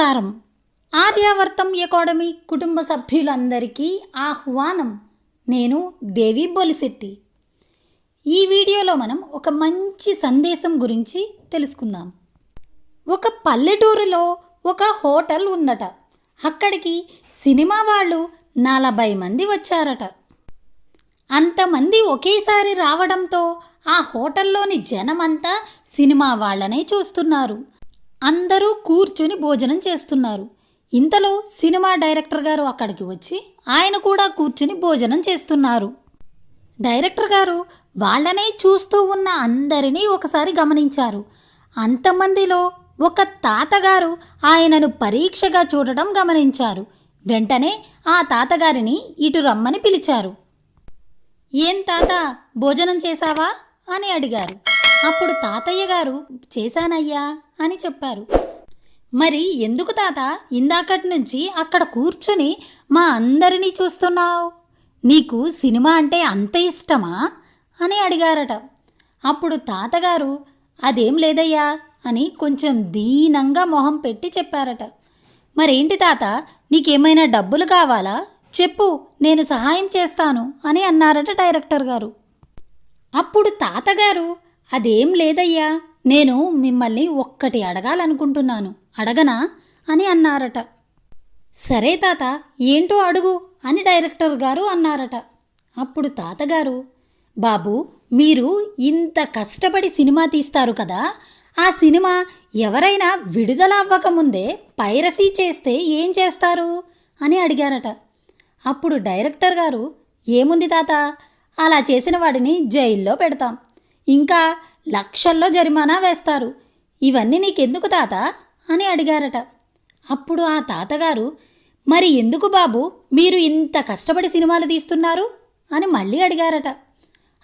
నమస్కారం. ఆర్యావర్తం అకాడమీ కుటుంబ సభ్యులందరికీ ఆహ్వానం. నేను దేవి బొలిశెట్టి. ఈ వీడియోలో మనం ఒక మంచి సందేశం గురించి తెలుసుకుందాం. ఒక పల్లెటూరులో ఒక హోటల్ ఉందట. అక్కడికి సినిమా వాళ్ళు నలభై మంది వచ్చారట. అంతమంది ఒకేసారి రావడంతో ఆ హోటల్లోని జనమంతా సినిమా వాళ్ళనే చూస్తున్నారు. అందరూ కూర్చొని భోజనం చేస్తున్నారు. ఇంతలో సినిమా డైరెక్టర్ గారు అక్కడికి వచ్చి ఆయన కూడా కూర్చుని భోజనం చేస్తున్నారు. డైరెక్టర్ గారు వాళ్ళనే చూస్తూ ఉన్న అందరినీ ఒకసారి గమనించారు. అంతమందిలో ఒక తాతగారు ఆయనను పరీక్షగా చూడటం గమనించారు. వెంటనే ఆ తాతగారిని ఇటు రమ్మని పిలిచారు. ఏం తాత భోజనం చేశావా? అని అడిగారు. అప్పుడు తాతయ్య గారు చేశానయ్యా. అని చెప్పారు. మరి ఎందుకు తాత? ఇందాకటి నుంచి అక్కడ కూర్చుని మా అందరినీ చూస్తున్నావు? నీకు సినిమా అంటే అంత ఇష్టమా? అని అడిగారట. అప్పుడు తాతగారు అదేం లేదయ్యా అని కొంచెం దీనంగా మొహం పెట్టి చెప్పారట. మరేంటి తాత? నీకేమైనా డబ్బులు కావాలా? చెప్పు నేను సహాయం చేస్తాను అని అన్నారట డైరెక్టర్ గారు. అప్పుడు తాతగారు అదేం లేదయ్యా నేను మిమ్మల్ని ఒక్కటి అడగాలనుకుంటున్నాను. అడగనా? అని అన్నారట. సరే తాత ఏంటో అడుగు అని డైరెక్టర్ గారు అన్నారట. అప్పుడు తాతగారు బాబు మీరు ఇంత కష్టపడి సినిమా తీస్తారు కదా ఆ సినిమా ఎవరైనా విడుదల అవ్వకముందే పైరసీ చేస్తే ఏం చేస్తారు? అని అడిగారట. అప్పుడు డైరెక్టర్ గారు ఏముంది తాత? అలా చేసిన వాడిని జైల్లో పెడతాం. ఇంకా లక్షల్లో జరిమానా వేస్తారు. ఇవన్నీ నీకెందుకు తాత? అని అడిగారట. అప్పుడు ఆ తాతగారు మరి ఎందుకు బాబు? మీరు ఇంత కష్టపడి సినిమాలు తీస్తున్నారు? అని మళ్ళీ అడిగారట.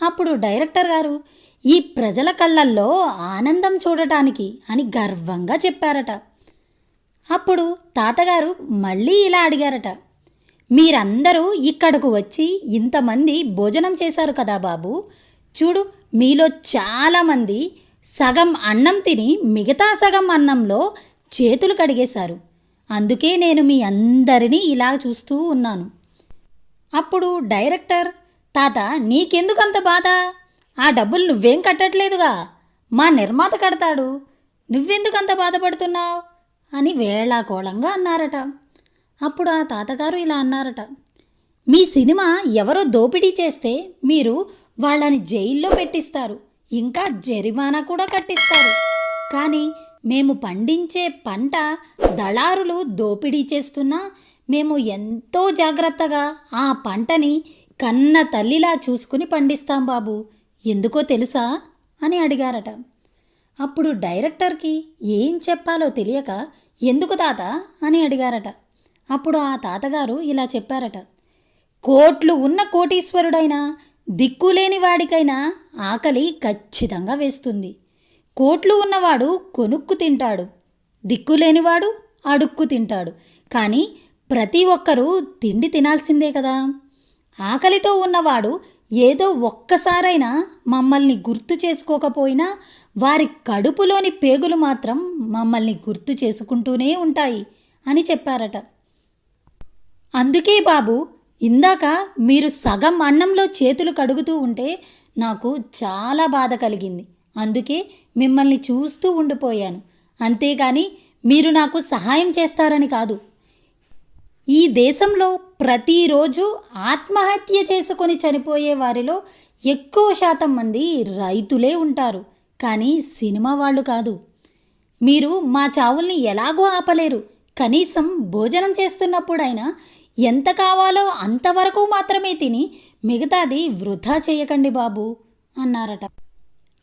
అప్పుడు డైరెక్టర్ గారు ఈ ప్రజల కళ్ళల్లో ఆనందం చూడటానికి అని గర్వంగా చెప్పారట. అప్పుడు తాతగారు మళ్ళీ ఇలా అడిగారట. మీరందరూ ఇక్కడకు వచ్చి ఇంతమంది భోజనం చేశారు కదా బాబు. చూడు మీలో చాలామంది సగం అన్నం తిని మిగతా సగం అన్నంలో చేతులు కడిగేశారు. అందుకే నేను మీ అందరినీ ఇలా చూస్తూ ఉన్నాను. అప్పుడు డైరెక్టర్ తాత నీకెందుకు అంత బాధ? ఆ డబ్బులు నువ్వేం కట్టట్లేదుగా? మా నిర్మాత కడతాడు. నువ్వెందుకు అంత బాధపడుతున్నావు? అని వేళాకోళంగా అన్నారట. అప్పుడు ఆ తాతగారు ఇలా అన్నారట. మీ సినిమా ఎవరో దోపిడీ చేస్తే మీరు వాళ్ళని జైల్లో పెట్టిస్తారు. ఇంకా జరిమానా కూడా కట్టిస్తారు. కానీ మేము పండించే పంట దళారులు దోపిడీ చేస్తున్నా మేము ఎంతో జాగ్రత్తగా ఆ పంటని కన్న తల్లిలా చూసుకుని పండిస్తాం బాబు. ఎందుకో తెలుసా? అని అడిగారట. అప్పుడు డైరెక్టర్కి ఏం చెప్పాలో తెలియక ఎందుకు తాత? అని అడిగారట. అప్పుడు ఆ తాతగారు ఇలా చెప్పారట. కోట్లు ఉన్న కోటీశ్వరుడైనా దిక్కులేని వాడికైనా ఆకలి ఖచ్చితంగా వేస్తుంది. కోట్లు ఉన్నవాడు కొనుక్కు తింటాడు. దిక్కులేనివాడు అడుక్కు తింటాడు. కానీ ప్రతి ఒక్కరూ తిండి తినాల్సిందే కదా. ఆకలితో ఉన్నవాడు ఏదో ఒక్కసారైనా మమ్మల్ని గుర్తు చేసుకోకపోయినా వారి కడుపులోని పేగులు మాత్రం మమ్మల్ని గుర్తు చేసుకుంటూనే ఉంటాయి అని చెప్పారట. అందుకే బాబు ఇందాక మీరు సగం అన్నంలో చేతులు కడుగుతూ ఉంటే నాకు చాలా బాధ కలిగింది. అందుకే మిమ్మల్ని చూస్తూ ఉండిపోయాను. అంతేగాని మీరు నాకు సహాయం చేస్తారని కాదు. ఈ దేశంలో ప్రతిరోజు ఆత్మహత్య చేసుకొని చనిపోయే వారిలో ఎక్కువ శాతం మంది రైతులే ఉంటారు. కానీ సినిమా వాళ్ళు కాదు. మీరు మా చావుల్ని ఎలాగో ఆపలేరు. కనీసం భోజనం చేస్తున్నప్పుడైనా ఎంత కావాలో అంతవరకు మాత్రమే తిని మిగతాది వృధా చేయకండి బాబు అన్నారట.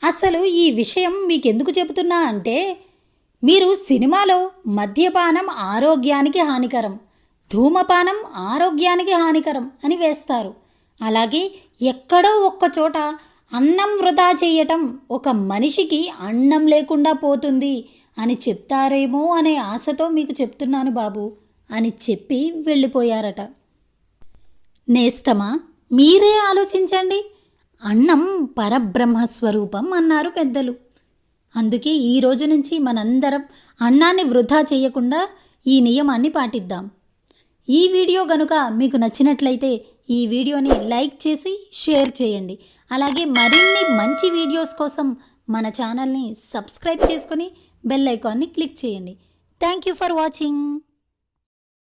అసలు ఈ విషయం మీకెందుకు చెబుతున్నా అంటే మీరు సినిమాలో మద్యపానం ఆరోగ్యానికి హానికరం ధూమపానం ఆరోగ్యానికి హానికరం అని వేస్తారు. అలాగే ఎక్కడో ఒక్క చోట అన్నం వృధా చేయటం ఒక మనిషికి అన్నం లేకుండా పోతుంది అని చెప్తారేమో అనే ఆశతో మీకు చెప్తున్నాను బాబు. అని చెప్పి వెళ్ళిపోయారట. నేస్తమా మీరే ఆలోచించండి అన్నం పరబ్రహ్మ స్వరూపం అన్నారు పెద్దలు. అందుకే ఈ రోజు నుంచి మనందరం అన్నాన్ని వృధా చేయకుండా ఈ నియమాన్ని పాటిద్దాం. ఈ వీడియో గనుక మీకు నచ్చినట్లయితే ఈ వీడియోని లైక్ చేసి షేర్ చేయండి. అలాగే మరిన్ని మంచి వీడియోస్ కోసం మన ఛానల్ని సబ్స్క్రైబ్ చేసుకొని బెల్ ఐకాన్ని క్లిక్ చేయండి. Thank you for watching.